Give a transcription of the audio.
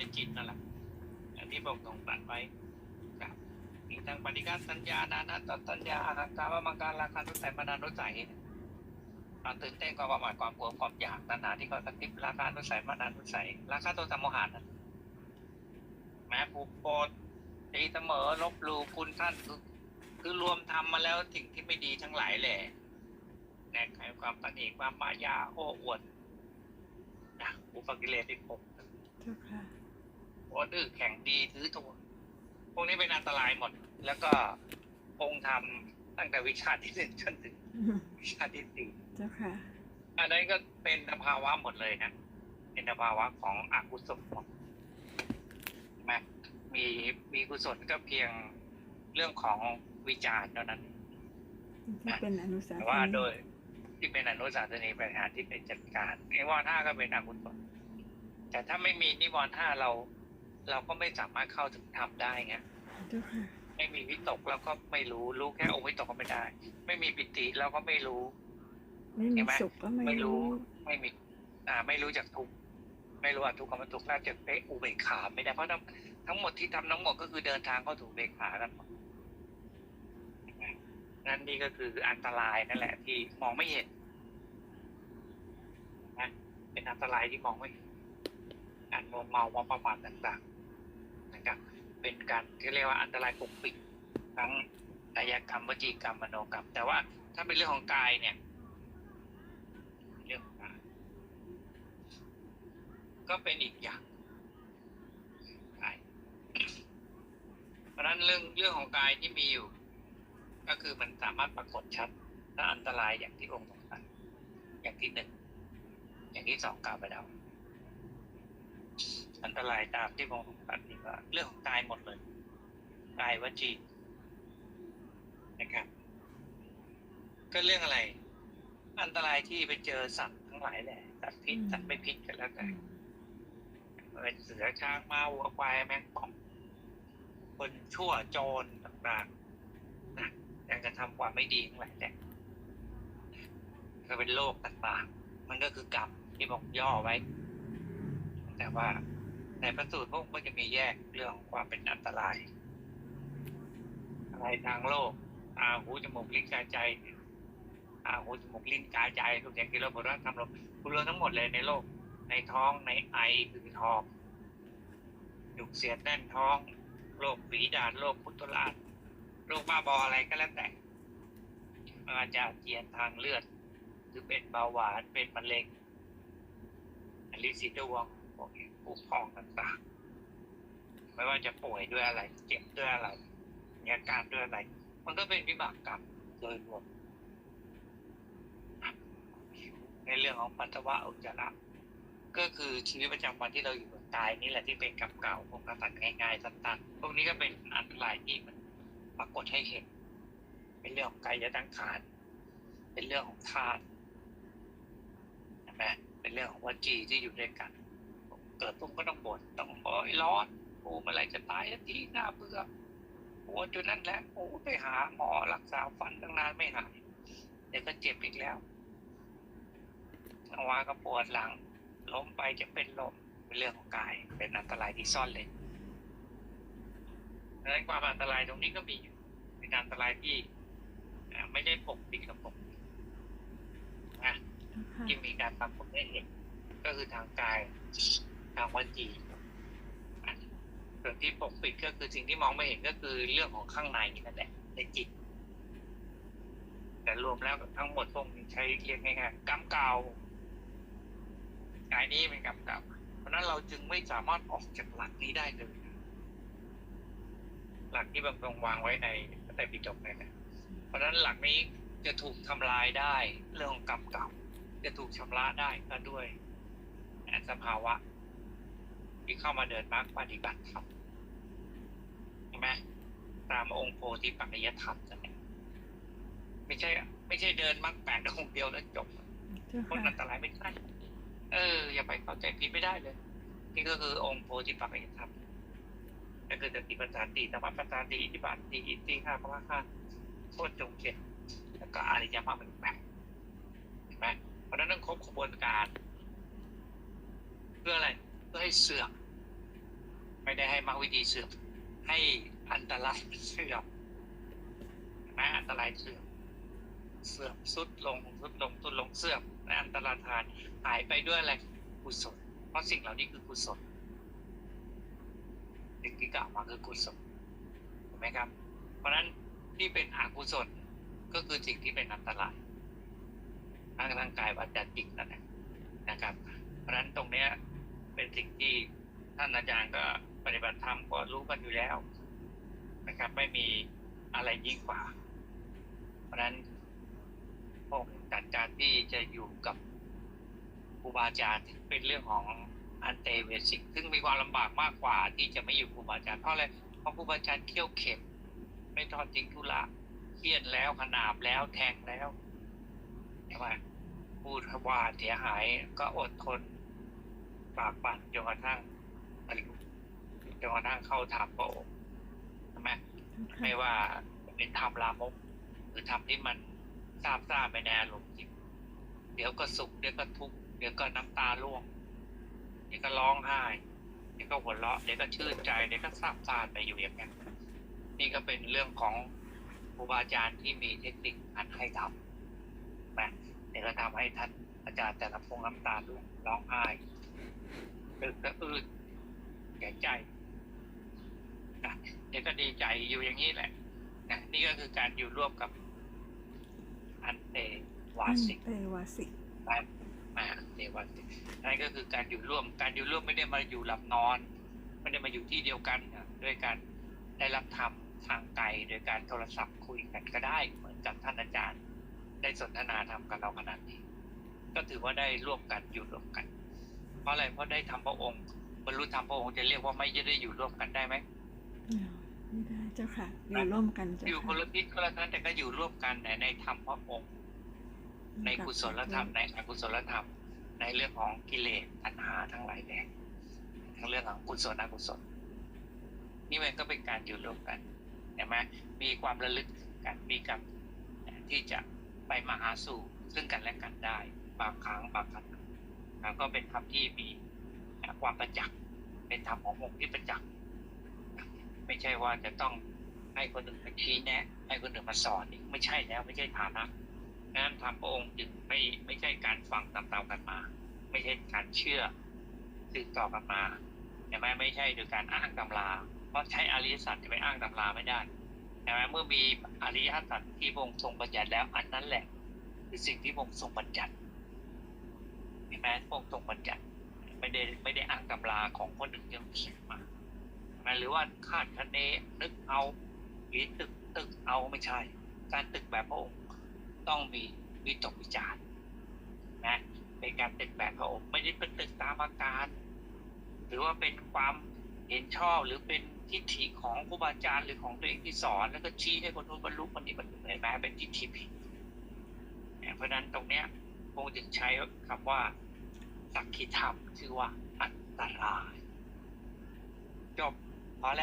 ในจิตนั่นแหละอย่างที่บอกตรงตัดไว้ครับมีทางปฏิการสัญญานานาตสัญญาอาการว่ามังการราคาทุกแต่มานานุสัยความตื่นเต้นความประมาทความกลัวความอยากตัณหาที่เขากระติบราคานุสัยมานานุสัยราคาตัวสมโมหะนะแม้ผูกโปดตีเสมอลบลูคุณท่านคือรวมทำมาแล้วสิ่งที่ไม่ดีทั้งหลายแหละแก้ไขความตันเองความมายาโอ้อวดนะอุปกิเลสที่ผม เจ้าค่ะโอ้ดื้อแข็งดีถือตัวพวกนี้เป็นอันตรายหมด แล้วก็องค์ธรรมตั้งแต่วิชาที่หนึ่งจนถึงอืมวิชาที่สี่เจ้าค่ะอันนั้นก็เป็นสภาวะหมดเลยนะเป็นสภาวะของอกุศลหมดใช่ไหมมีมีกุศลก็เพียงเรื่องของวิจารณ์เท่านั้นที่เป็นอนุสาแต่สว่านีโดยที่เป็นอนุสาสนีปัญหารที่เป็นจัดการนิวรณ์ห้าก็เป็นอกุศลแต่ถ้าไม่มีนิวรณ์ห้าเรา เราก็ไม่สามารถเข้าถึงธรรมได้ไงเจ้าค่ะไม่มีวิตกเราก็ไม่รู้รู้แค่องค์วิตกก็ไม่ได้ ไม่มีปิติเราก็ไม่รู้ไม่เห็มีนไหมสุขก็ไม่ไม่รู้รู้ ไม่มี อ่า ไม่รู้จักทุกข์ไม่รู้ว่าทุกข์กับมันทุกข์น่าจะเป๊ะอุเบกขาไม่ได้เพราะทั้งทั้งหมดที่ทำทั้งหมดก็คือเดินทางเข้าถูกอุเบกขากันหมดเห็นไหมนั่นนี่ก็คืออันตรายนั่นแหละ ที่มองไม่เห็นนะเป็นอันตรายที่มองไม่เห็นการมัวเมาว่าประมาทต่างๆนะครับ เป็นการที่เรียกว่าอันตรายปกปิดทั้งกายกรรมวจีกรรมมโนกรรม แต่ว่าถ้าเป็นเรื่องของกายเนี่ย เรื่องกายก็เป็นอีกอย่างกายเพราะฉะนั้นเรื่องเรื่องของกายที่มีอยู่ ก็คือมันสามารถปรากฏชัดถ้าอันตรายอย่างที่องค์ทรงตรัสอย่างที่หนึ่งอย่างที่สองกล่าวไปแล้ว อันตรายตามที่องค์ทรงตรัสนี่ว่าเรื่องของกายหมดเลยกายวจีนะครับ ก็เรื่องอะไร อันตรายที่ไปเจอสัตว์ทั้งหลายแหละสัตว์พิษสัตว์ไม่พิษกันแล้วแต่เป็นเสือช้างม้าวัวควายแมงป่อง คนชั่วโจรต่างๆนะยังจะทำความไม่ดีทั้งหลายแหละก็เป็นโรคต่างๆ มันก็คือกรรมที่บอกย่อไว้ แต่ว่า ในพระสูตรพวกมันจะมีแยกเรื่องของความเป็นอันตราย อะไรทางโลกตาหูจมูกลิ้นกายใจเนี่ยตาหูจมูกลิ้นกายใจทุกอย่างที่เราบอกว่าทำเราคุณรวมทั้งหมดเลยในโลก ในท้องในไอคือท้องจุกเสียดแน่นท้องโรคฝีดาษโรคพุทธลาดโรคบ้าบออะไรก็แล้วแต่ไม่ว่าจะเจียนทางเลือด หรือเป็นเบาหวานเป็นมะเร็งอลิซิดวง วกนี้ผูพองต่างๆไม่ว่าจะป่วยด้วยอะไร เจ็บด้วยอะไรมีอาการด้วยอะไร มันก็เป็นวิบากกรรมโดยรวมในเรื่องของปัสสาวะอุจจาระก็คือชีวิตประจำวันที่เราอยู่บนกายนี่แหละที่เป็นกรรมเก่าพวกกรรมตัดง่ายๆสั้นๆพวกนี้ก็เป็นอันตรายที่มันปรากฏให้เห็น เป็นเรื่องของกายตั้งขาน เป็นเรื่องของธาตุใช่ไหมเป็นเรื่องของวจีที่อยู่ด้วยกัน เกิดปุ๊บก็ต้องบ่นต้องบอกให้ร้อนโอ้เมื่อไหรจะตายสักทีน่าเบื่อปวดจนนั่นแหละโอ้ไปหาหมอรักษาฟันตั้งนานไม่หายเดี๋ยวก็เจ็บอีกแล้วเอาว่าก็ปวดหลัง ล้มไปจะเป็นลมเป็นเรื่องของกาย เป็นอันตรายที่ซ่อนเลยดังนั้นความอันตรายตรงนี้ก็มีอยู่เป็นอันตรายที่อ่าไม่ได้ปกปิดกับปกปิดนะเจ้าค่ะที่มีการปรากฏให้เห็นก็คือทางกาย ทางวัจีส่วนที่ปกปิดก็คือสิ่งที่มองไม่เห็นก็คือเรื่องของข้างในนั่นแหละในจิต แต่รวมแล้วทั้งหมดพวกนี้ใช้เรียกง่ายๆกรรมเก่ากายนี้เป็นกรรมเก่าเพราะนั้นเราจึงไม่สามารถออกจากหลักนี้ได้เลย หลักที่บางตรงวางไว้ในพระไตรปิฎกเนี่ยนะเพราะนั้นหลักนี้จะถูกทำลายได้ เรื่องของกรรมเก่าจะถูกชำระได้ก็ด้วยสภาวะ ที่เข้ามาเดินมรรคปฏิบัติธรรมใช่ไหมตามองค์โพธิปัจจยธรรมนั่นแหละไม่ใช่ ไม่ใช่เดินมรรคแปดองค์เดียวแล้วจบเจ้าพ้นค่ะอันตรายไม่ใช่เออ อย่าไปเข้าใจผิดไม่ได้เลยนี่ก็คือองค์โพธิปัจจยธรรมก็คือสติปัฏฐานตีธรรมปัฏฐานตีอิทธิบาทตีอิทธิฆาพระฆาโคตรจงเจ็ดแล้วก็อริยมรรคเป็นแปดเห็นไหมเพราะฉะนั้นต้องครบขบวนการ เพื่ออะไร เพื่อให้เสื่อม ไม่ได้ให้มรรควิธีเสื่อมให้อันตรายเสื่อมนไหมอันตรายเสื่อมเสื่อมสุดลงสุดลงสุดลงเสื่อมและอันตรธานหายไปด้วยอะไรกุศลเพราะสิ่งเหล่านี้คือกุศลสิ่งที่กล่าวมาคือกุศลถูกไหมครับ เพราะฉะนั้นที่เป็นอกุศลก็คือสิ่งที่เป็นอันตรายทางร่างกายวาจาจิตนั่นแหละนะครับ เพราะฉะนั้นตรงเนี้ยเป็นสิ่งที่ท่านอาจารย์ก็ ปฏิบัติธรรมก็รู้กันอยู่แล้วนะครับ ไม่มีอะไรยิ่งกว่า เพราะนั้นพวกการการที่จะอยู่กับครูบาอาจารย์เป็นเรื่องของอันเตเวสิกซึ่งมีความลำบากมากกว่า ที่จะไม่อยู่ครูบาอาจารย์เพราะอะไรเพราะครูบาอาจารย์เขี่ยวเข็มไม่ทอดทิ้งทุละเครียดแล้วขนาบแล้วแทงแล้วใช่ไหมพูดว่าเสียหายก็อดทนปากปั่นจนกระทั่งบรรลุ จนกระทั่งเข้าถามพระองค์ใช่ไหมเจ้าค่ะไม่ว่าจะเป็นธรรมลามกหรือธรรมที่มันทราบซ่าไปในอารมณ์จิตเดี๋ยวก็สุขเดี๋ยวก็ทุกข์เดี๋ยวก็น้ำตาร่วงเดี๋ยวก็ร้องไห้เดี๋ยวก็หัวเราะเดี๋ยวก็ชื่นใจเดี๋ยวก็ซาบซ่านไปอยู่อย่างนั้นนี่ก็เป็นเรื่องของครูบาอาจารย์ที่มีเทคนิคการให้ทำนะเดี๋ยวก็ทำให้ท่านอาจารย์แต่ละพงน้ำตาร่วงร้องไห้ตึกก็อืดเสียใจนะ เดี๋ยวก็ดีใจอยู่อย่างนี้แหละนะนี่ก็คือการอยู่ร่วมกับอันเตวาสิกเตวาสิมาอันเตวาสิกนั่นก็คือการอยู่ร่วม การอยู่ร่วมไม่ได้มาอยู่หลับนอน ไม่ได้มาอยู่ที่เดียวกันนะด้วยการได้รับธรรมทางไกลโดยการโทรศัพท์คุยกันก็ได้ เหมือนกับท่านอาจารย์ ได้สนทนาธรรมกับเราขนาดนี้ ก็ถือว่าได้ร่วมกันอยู่ร่วมกัน เพราะอะไรเพราะได้ทำพระองค์บรรลุธรรมพระองค์จะเรียกว่าไม่ได้อยู่ร่วมกันได้ไหม ไม่ได้เจ้าค่ะ อยู่ร่วมกันเจ้าอยู่คนค่ะละทิศคนละทางแต่ก็อยู่ร่วมกันในในธรรมพระองค์ ในกุศลธรรมในอกุศลธรรม ในเรื่องของกิเลสตัณหาทั้งหลายแหล่ทั้งเรื่องของกุศลอกุศล นี่มันก็เป็นการอยู่ร่วมกันเห็นไหมมีความระลึกถึงกันมีกับที่จะไปมาหาสู่ซึ่งกันและกันได้ บางครั้งบางครั้งแล้วก็เป็นธรรมที่มีความประจักษ์เป็นธรรมขององค์ที่ประจักษ์ ไม่ใช่ว่าจะต้องให้คนอื่นมาชี้แนะ ให้คนอื่นมาสอนอีกไม่ใช่แล้วไม่ใช่ฐานะนั้นทำพระองค์จึงไม่ไม่ใช่การฟังตามๆกันมา ไม่ใช่การเชื่อสืบต่อกันมาใช่ไหมไม่ใช่โดยการอ้างตำรา เพราะใช้อริยสัจจะไปอ้างตำราไม่ได้ใช่ไหมเมื่อมีอริยสัจที่พระองค์ทรงบัญญัติแล้วอันนั้นแหละคือสิ่งที่พระองค์ทรงบัญญัติเห็นไหมพระองค์ทรงบัญญัติไม่ได้ไม่ได้อ้างตำราของคนอื่นที่เขาเขีย นหรือว่าคาดคะเนนึกเอาหรือตึกตึกเอาไม่ใช่ การตึกแบบพระองค์ต้องมีวิตกวิจารณ์นะเป็นการตึกแบบพระองค์ไม่ได้เป็นตึกตามอาการ หรือว่าเป็นความเห็นชอบหรือเป็นทิฏฐิของครูบาอาจารย์หรือของตัวเองที่สอน แล้วก็ชี้ให้คนนู้นบรรลุคนนี้บรรลุเห็นไหมเป็นทิฏฐิผิดเพราะนั้นตรงเนี้ยพระองค์จึงใช้คำว่าสักขิธรรมชื่อว่าอันตรายจบ พอแล้ว